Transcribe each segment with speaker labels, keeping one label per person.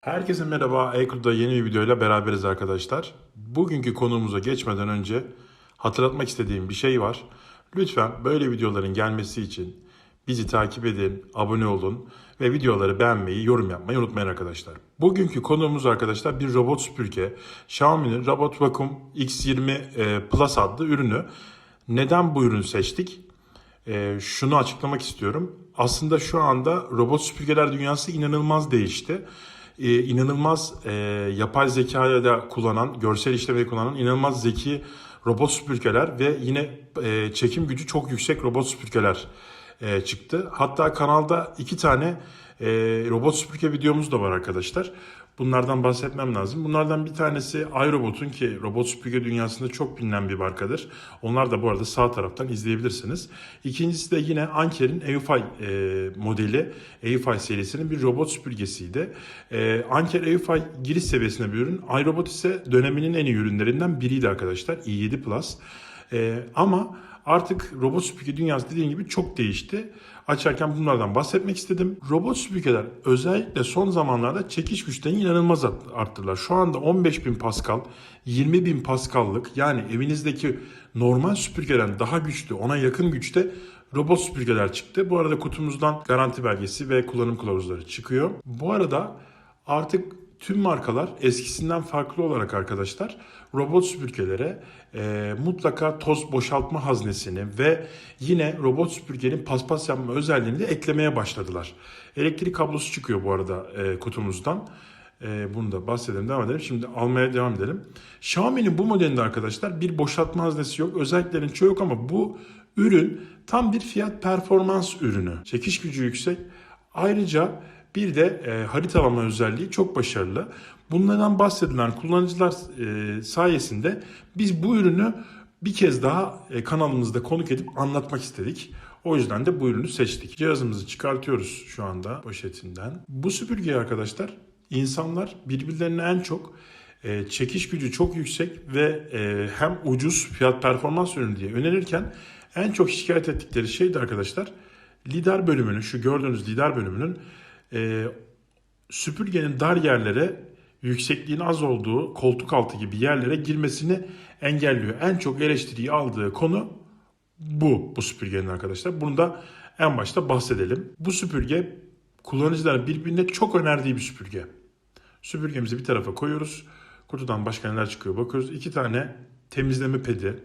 Speaker 1: Herkese merhaba. Ekru'da yeni bir videoyla beraberiz arkadaşlar. Bugünkü konuğumuza geçmeden önce hatırlatmak istediğim bir şey var. Lütfen böyle videoların gelmesi için bizi takip edin, abone olun ve videoları beğenmeyi, yorum yapmayı unutmayın arkadaşlar. Bugünkü konuğumuz arkadaşlar bir robot süpürge. Xiaomi'nin Robot Vacuum X20 e, Plus adlı ürünü. Neden bu ürünü seçtik? Ee, şunu açıklamak istiyorum. Aslında şu anda robot süpürgeler dünyası inanılmaz değişti. Ee, inanılmaz e, yapay zekaya da kullanan, görsel işlemeyi kullanan inanılmaz zeki robot süpürgeler ve yine e, çekim gücü çok yüksek robot süpürgeler e, çıktı. Hatta kanalda iki tane e, robot süpürge videomuz da var arkadaşlar. Bunlardan bahsetmem lazım. Bunlardan bir tanesi iRobot'un ki robot süpürge dünyasında çok bilinen bir markadır. Onlar da bu arada sağ taraftan izleyebilirsiniz. İkincisi de yine Anker'in EUFI e, modeli, EUFI serisinin bir robot süpürgesiydi. E, Anker EUFI giriş seviyesinde bir ürün. iRobot ise döneminin en iyi ürünlerinden biriydi arkadaşlar. i7 Plus. E, ama artık robot süpürge dünyası dediğim gibi çok değişti. Açarken bunlardan bahsetmek istedim. Robot süpürgeler özellikle son zamanlarda çekiş güçlerini inanılmaz arttılar. Şu anda 15.000 Pascal, 20.000 Pascal'lık yani evinizdeki normal süpürgeden daha güçlü, ona yakın güçte robot süpürgeler çıktı. Bu arada kutumuzdan garanti belgesi ve kullanım kılavuzları çıkıyor. Bu arada artık tüm markalar eskisinden farklı olarak arkadaşlar robot süpürgelere e, mutlaka toz boşaltma haznesini ve yine robot süpürgenin paspas yapma özelliğini de eklemeye başladılar. Elektrik kablosu çıkıyor bu arada e, kutumuzdan. E, bunu da bahsedelim devam edelim. Şimdi almaya devam edelim. Xiaomi'nin bu modelinde arkadaşlar bir boşaltma haznesi yok. Özelliklerin çoğu yok ama bu ürün tam bir fiyat performans ürünü. Çekiş gücü yüksek. Ayrıca bir de e, haritalama özelliği çok başarılı. Bunlardan bahsedilen kullanıcılar e, sayesinde biz bu ürünü bir kez daha e, kanalımızda konuk edip anlatmak istedik. O yüzden de bu ürünü seçtik. Cihazımızı çıkartıyoruz şu anda poşetinden. Bu süpürgeyi arkadaşlar insanlar birbirlerine en çok e, çekiş gücü çok yüksek ve e, hem ucuz fiyat performans ürünü diye önerirken en çok şikayet ettikleri şey de arkadaşlar lidar bölümünün şu gördüğünüz lidar bölümünün e, süpürgenin dar yerlere yüksekliğin az olduğu koltuk altı gibi yerlere girmesini engelliyor. En çok eleştiriyi aldığı konu bu bu süpürgenin arkadaşlar. Bunu da en başta bahsedelim. Bu süpürge kullanıcıların birbirine çok önerdiği bir süpürge. Süpürgemizi bir tarafa koyuyoruz. Kutudan başka neler çıkıyor bakıyoruz. İki tane temizleme pedi,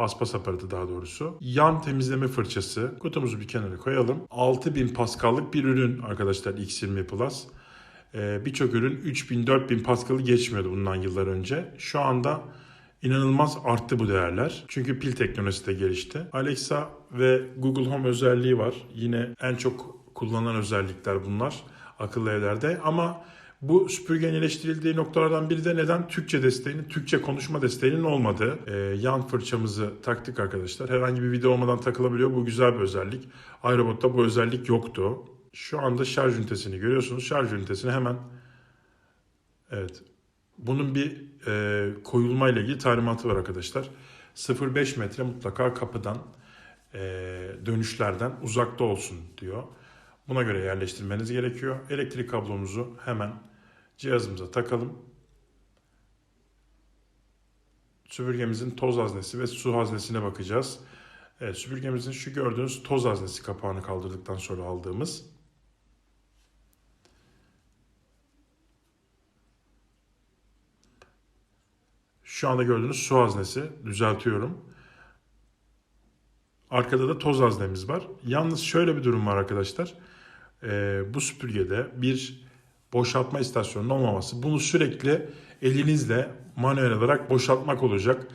Speaker 1: Baspas aparatı daha doğrusu. Yan temizleme fırçası. Kutumuzu bir kenara koyalım. 6000 Pascal'lık bir ürün arkadaşlar X20 Plus. Ee, Birçok ürün 3000-4000 Pascal'ı geçmiyordu bundan yıllar önce. Şu anda inanılmaz arttı bu değerler. Çünkü pil teknolojisi de gelişti. Alexa ve Google Home özelliği var. Yine en çok kullanılan özellikler bunlar akıllı evlerde. Ama bu süpürgenin eleştirildiği noktalardan biri de neden Türkçe desteğinin, Türkçe konuşma desteğinin olmadığı. Ee, yan fırçamızı taktık arkadaşlar. Herhangi bir video olmadan takılabiliyor. Bu güzel bir özellik. iRobot'ta bu özellik yoktu. Şu anda şarj ünitesini görüyorsunuz. Şarj ünitesini hemen evet bunun bir e, koyulma ile ilgili talimatı var arkadaşlar. 0.5 metre mutlaka kapıdan e, dönüşlerden uzakta olsun diyor. Buna göre yerleştirmeniz gerekiyor. Elektrik kablomuzu hemen cihazımıza takalım. Süpürgemizin toz haznesi ve su haznesine bakacağız. Evet, süpürgemizin şu gördüğünüz toz haznesi kapağını kaldırdıktan sonra aldığımız. Şu anda gördüğünüz su haznesi. Düzeltiyorum. Arkada da toz haznemiz var. Yalnız şöyle bir durum var arkadaşlar. Ee, bu süpürgede bir boşaltma istasyonunun olmaması. Bunu sürekli elinizle manuel olarak boşaltmak olacak.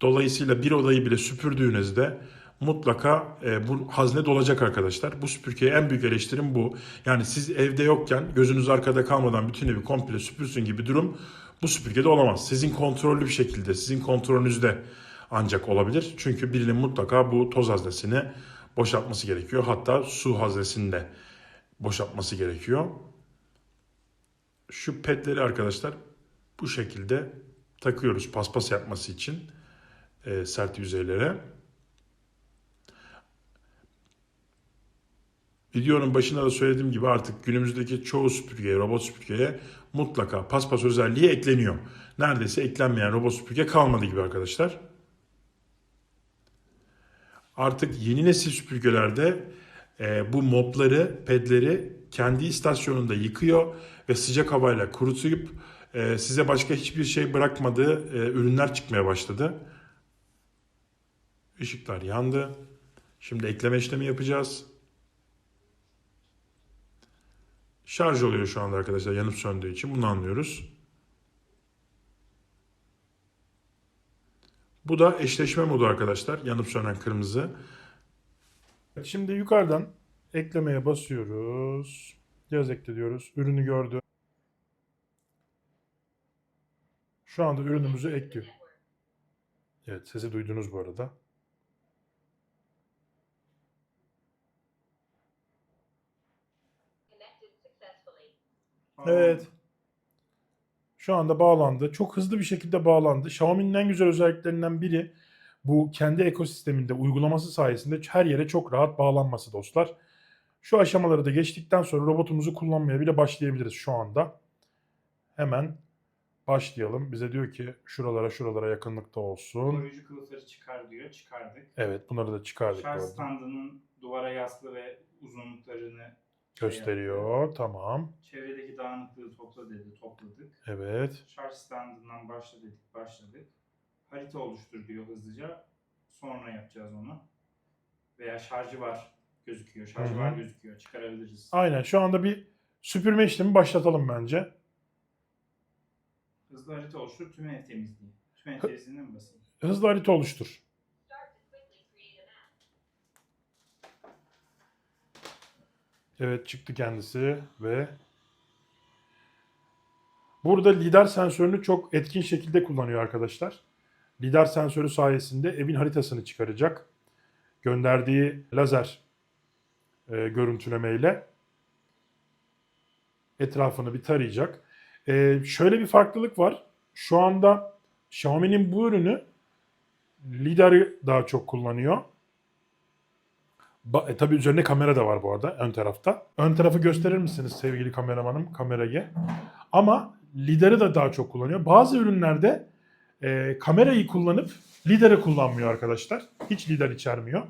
Speaker 1: Dolayısıyla bir odayı bile süpürdüğünüzde mutlaka e, bu hazne dolacak arkadaşlar. Bu süpürgeye en büyük eleştirim bu. Yani siz evde yokken gözünüz arkada kalmadan bütün evi komple süpürsün gibi durum bu süpürgede olamaz. Sizin kontrollü bir şekilde, sizin kontrolünüzde ancak olabilir. Çünkü birinin mutlaka bu toz haznesini boşaltması gerekiyor. Hatta su haznesini de boşaltması gerekiyor. Şu petleri arkadaşlar bu şekilde takıyoruz paspas yapması için e, sert yüzeylere.
Speaker 2: Videonun başında da söylediğim gibi artık günümüzdeki çoğu süpürgeye, robot süpürgeye mutlaka paspas özelliği ekleniyor. Neredeyse eklenmeyen robot süpürge kalmadı gibi arkadaşlar. Artık yeni nesil süpürgelerde e, bu mopları, pedleri kendi istasyonunda yıkıyor ve sıcak havayla kurutup e, size başka hiçbir şey bırakmadığı e, ürünler çıkmaya başladı. Işıklar yandı. Şimdi ekleme işlemi yapacağız. Şarj oluyor şu anda arkadaşlar yanıp söndüğü için bunu anlıyoruz. Bu da eşleşme modu arkadaşlar. Yanıp sönen kırmızı.
Speaker 1: Şimdi yukarıdan eklemeye basıyoruz. Cihaz ekle diyoruz. Ürünü gördü. Şu anda ürünümüzü ekliyor. Evet sesi duydunuz bu arada. Evet. Şu anda bağlandı. Çok hızlı bir şekilde bağlandı. Xiaomi'nin en güzel özelliklerinden biri bu kendi ekosisteminde uygulaması sayesinde her yere çok rahat bağlanması dostlar. Şu aşamaları da geçtikten sonra robotumuzu kullanmaya bile başlayabiliriz şu anda. Hemen başlayalım. Bize diyor ki şuralara şuralara yakınlıkta olsun.
Speaker 3: Koruyucu kılıfları çıkar diyor. Çıkardık.
Speaker 1: Evet bunları da çıkardık
Speaker 3: Şarj standının duvara yaslı ve uzunluklarını şey
Speaker 1: Gösteriyor. Tamam.
Speaker 3: yaptı. Çevredeki dağınıklığı topla dedi. Topladık.
Speaker 1: Evet.
Speaker 3: Şarj standından başla dedik. Başladık. Harita oluştur diyor hızlıca. Sonra yapacağız onu. Veya şarjı var gözüküyor. Şarjı
Speaker 1: Hı hı.
Speaker 3: var gözüküyor. Çıkarabiliriz.
Speaker 1: Aynen şu anda bir süpürme işlemi başlatalım bence.
Speaker 3: Hızlı harita oluştur. Tüm ev temizliği. Tüm ev temizliğine mi basayım?
Speaker 1: Hızlı harita oluştur. Evet çıktı kendisi ve burada lidar sensörünü çok etkin şekilde kullanıyor arkadaşlar. Lidar sensörü sayesinde evin haritasını çıkaracak. Gönderdiği lazer e, görüntülemeyle etrafını bir tarayacak. E, şöyle bir farklılık var. Şu anda Xiaomi'nin bu ürünü lidarı daha çok kullanıyor. E, tabii üzerinde kamera da var bu arada ön tarafta. Ön tarafı gösterir misiniz sevgili kameramanım kamerayı? Ama lidarı da daha çok kullanıyor. Bazı ürünlerde e, kamerayı kullanıp lidarı kullanmıyor arkadaşlar. Hiç lidar içermiyor.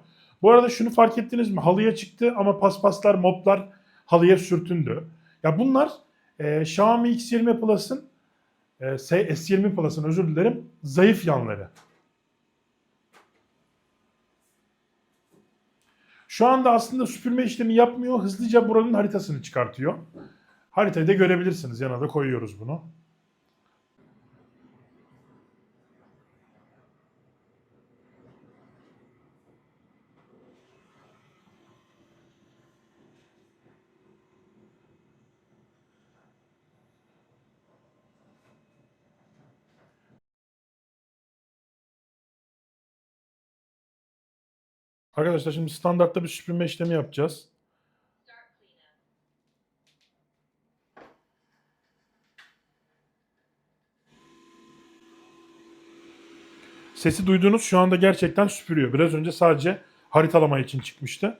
Speaker 1: Bu arada şunu fark ettiniz mi? Halıya çıktı ama paspaslar, moplar halıya sürtündü. Ya bunlar e, Xiaomi X20 Plus'ın e, S20 Plus'ın özür dilerim zayıf yanları. Şu anda aslında süpürme işlemi yapmıyor. Hızlıca buranın haritasını çıkartıyor. Haritayı da görebilirsiniz. Yana da koyuyoruz bunu. Arkadaşlar şimdi standartta bir süpürme işlemi yapacağız. Sesi duydunuz şu anda gerçekten süpürüyor. Biraz önce sadece haritalama için çıkmıştı.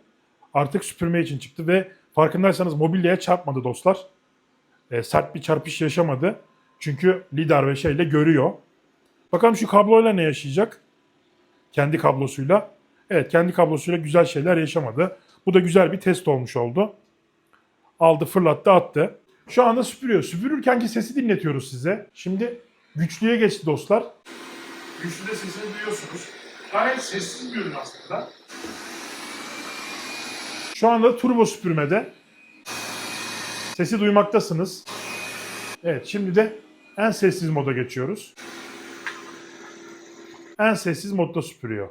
Speaker 1: Artık süpürme için çıktı ve farkındaysanız mobilyaya çarpmadı dostlar. E, sert bir çarpış yaşamadı. Çünkü lidar ve şeyle görüyor. Bakalım şu kabloyla ne yaşayacak? Kendi kablosuyla. Evet kendi kablosuyla güzel şeyler yaşamadı. Bu da güzel bir test olmuş oldu. Aldı fırlattı attı. Şu anda süpürüyor. Süpürürkenki sesi dinletiyoruz size. Şimdi güçlüye geçti dostlar. Güçlüde sesini duyuyorsunuz. Gayet sessiz bir ürün aslında. Şu anda turbo süpürmede. Sesi duymaktasınız. Evet şimdi de en sessiz moda geçiyoruz. En sessiz modda süpürüyor.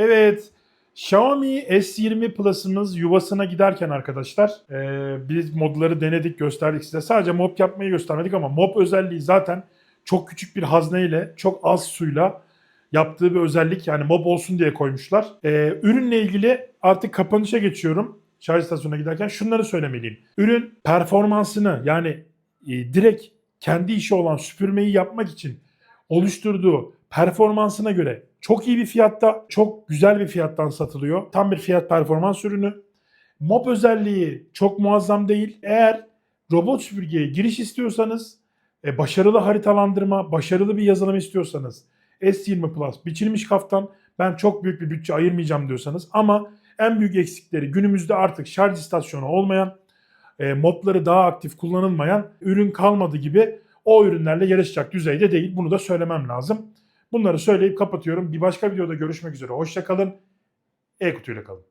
Speaker 1: Evet. Xiaomi S20 Plus'ımız yuvasına giderken arkadaşlar eee, biz modları denedik gösterdik size. Sadece mop yapmayı göstermedik ama mop özelliği zaten çok küçük bir hazneyle çok az suyla yaptığı bir özellik. Yani mop olsun diye koymuşlar. Eee, ürünle ilgili artık kapanışa geçiyorum. Şarj istasyonuna giderken şunları söylemeliyim. Ürün performansını yani e, direkt kendi işi olan süpürmeyi yapmak için oluşturduğu performansına göre çok iyi bir fiyatta, çok güzel bir fiyattan satılıyor. Tam bir fiyat performans ürünü. Mop özelliği çok muazzam değil. Eğer robot süpürgeye giriş istiyorsanız, e, başarılı haritalandırma, başarılı bir yazılım istiyorsanız S20 Plus biçilmiş kaftan ben çok büyük bir bütçe ayırmayacağım diyorsanız ama en büyük eksikleri günümüzde artık şarj istasyonu olmayan, e, modları daha aktif kullanılmayan ürün kalmadı gibi o ürünlerle yarışacak düzeyde değil. Bunu da söylemem lazım. Bunları söyleyip kapatıyorum. Bir başka videoda görüşmek üzere. Hoşçakalın. E-kutuyla kalın.